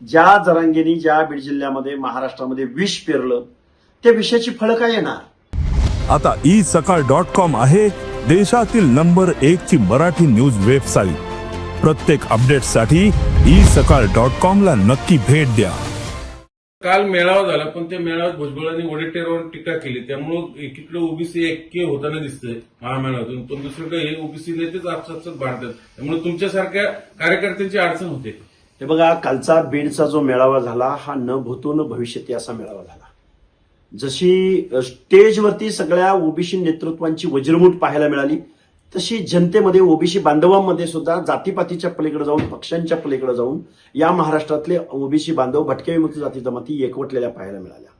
ज्या जरांगेनी ज्या बीड जिल्ह्यामध्ये महाराष्ट्रामध्ये विष पेरलं त्या विषयाची फळं काय येणार? आता ई सकाळ डॉट कॉम आहे देशातील नंबर एक ची मराठी न्यूज वेबसाईट. प्रत्येक अपडेटसाठी ई सकाळ डॉट कॉम ला नक्की भेट द्या. काल मेळावा झाला पण त्या मेळाव्यात भुजबळांनी वडेट्टीवारवर टीका केली. त्यामुळं एकीकडे ओबीसी ऐक्य होताना दिसतंय महामेळाव्यातून पण दुसरीकडे हे ओबीसी नेतेच आपसात भांडतात. त्यामुळे तुमच्यासारख्या कार्यकर्त्यांची अडचण होते. हे बघा कालचा बीडचा जो मेळावा झाला हा न भूतो न भविष्यती असा मेळावा झाला. जशी स्टेजवरती सगळ्या ओबीसी नेतृत्वांची वज्रमूठ पाहायला मिळाली तशी जनतेमध्ये ओबीसी बांधवांमध्ये सुद्धा जातीपातीच्या पलीकडे जाऊन पक्षांच्या पलीकडे जाऊन या महाराष्ट्रातले ओबीसी बांधव भटके विमुक्त जाती जमाती एकवटलेल्या पाहायला मिळाल्या.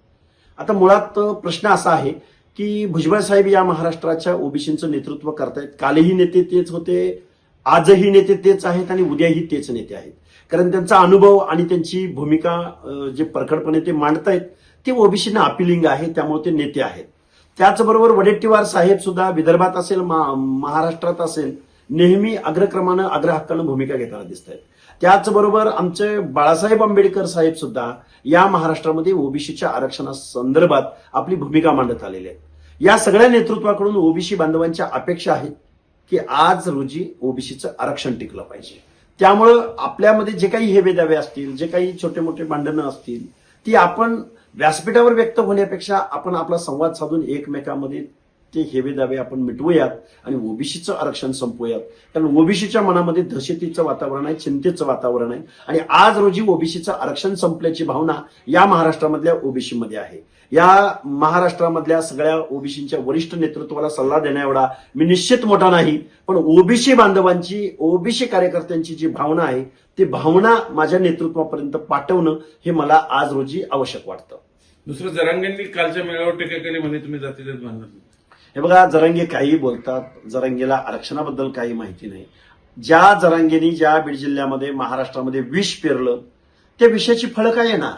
आता मुळात प्रश्न असा आहे की भुजबळ साहेब या महाराष्ट्राच्या ओबीसींचं नेतृत्व करतायत. कालही नेते तेच होते आजही नेते तेच आहेत आणि उद्याही तेच नेते आहेत. कारण त्यांचा अनुभव आणि त्यांची भूमिका जे परखडपणे ते मांडतायत ते ओबीसीना अपिलिंग आहे त्यामुळे ते नेते आहेत. त्याचबरोबर वडेट्टीवार साहेब सुद्धा विदर्भात असेल महाराष्ट्रात असेल नेहमी अग्रक्रमानं अग्रहक्कानं भूमिका घेताना दिसत आहेत त्याचबरोबर आमचे बाळासाहेब आंबेडकर साहेब सुद्धा या महाराष्ट्रामध्ये ओबीसीच्या आरक्षणासंदर्भात आपली भूमिका मांडत आलेली आहे या सगळ्या नेतृत्वाकडून ओबीसी बांधवांच्या अपेक्षा आहेत. की आज रोजी ओबीसीचं आरक्षण टिकलं पाहिजे. त्यामुळं आपल्यामध्ये जे काही हेवे दावे असतील जे काही छोटे मोठे भांडणं असतील ती आपण व्यासपीठावर व्यक्त होण्यापेक्षा आपण आपला संवाद साधून एकमेकांमध्ये ते हेवे दावे आपण मिटवूयात आणि ओबीसीचं आरक्षण संपवूयात. कारण ओबीसीच्या मनामध्ये दहशतीचं वातावरण आहे चिंतेचं वातावरण आहे आणि आज रोजी ओबीसीचं आरक्षण संपल्याची भावना या महाराष्ट्रामधल्या ओबीसीमध्ये आहे. या महाराष्ट्रामधल्या सगळ्या ओबीसीच्या वरिष्ठ नेतृत्वाला सल्ला देण्या एवढा मी निश्चित मोठा नाही पण ओबीसी बांधवांची ओबीसी कार्यकर्त्यांची जी भावना आहे ती भावना माझ्या नेतृत्वापर्यंत पाठवणं हे मला आज रोजी आवश्यक वाटतं. दुसरं जरांगेंनी कालच्या मेळाव्यावर टीका केली म्हणजे तुम्ही जातीजात बांधत हे बघा जरांगे काही बोलतात जरांगेला आरक्षणाबद्दल काही माहिती नाही. ज्या जरांगेनी ज्या बीड जिल्ह्यामध्ये महाराष्ट्रामध्ये विष पेरलं त्या विषयाची फळं काय येणार?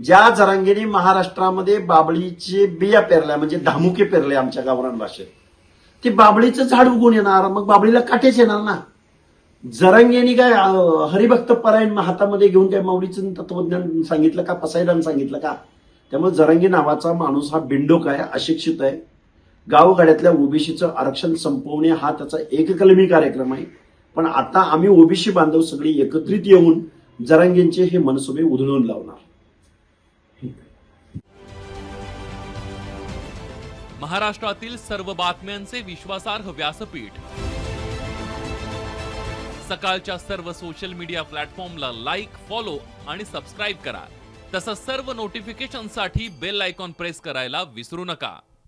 ज्या जरांगेने महाराष्ट्रामध्ये बाबळीचे बिया पेरल्या म्हणजे धामुके पेरले आमच्या गावरान भाषेत ते बाबळीचं झाड उगून येणार मग बाबळीला काटेच येणार ना? जरंगेनी काय हरिभक्त परायण हातामध्ये घेऊन काय माऊलीचं तत्वज्ञान सांगितलं का पसायदान सांगितलं का? त्यामुळे जरंगी नावाचा माणूस हा बिंडोक आहे अशिक्षित आहे. गावगाड्यातल्या ओबीसीचं आरक्षण संपवणे हा त्याचा एककलमी कार्यक्रम आहे. पण आता आम्ही ओबीसी बांधव सगळी एकत्रित येऊन जरांगेंचे हे मनसुबे उधळून लावणार. महाराष्ट्रातील सर्व बातम्यांचे विश्वासार्ह व्यासपीठ. सकाळच्या सर्व सोशल मीडिया प्लॅटफॉर्मला लाईक फॉलो आणि सबस्क्राईब करा. तसंच सर्व नोटिफिकेशनसाठी बेल आयकॉन प्रेस करायला विसरू नका.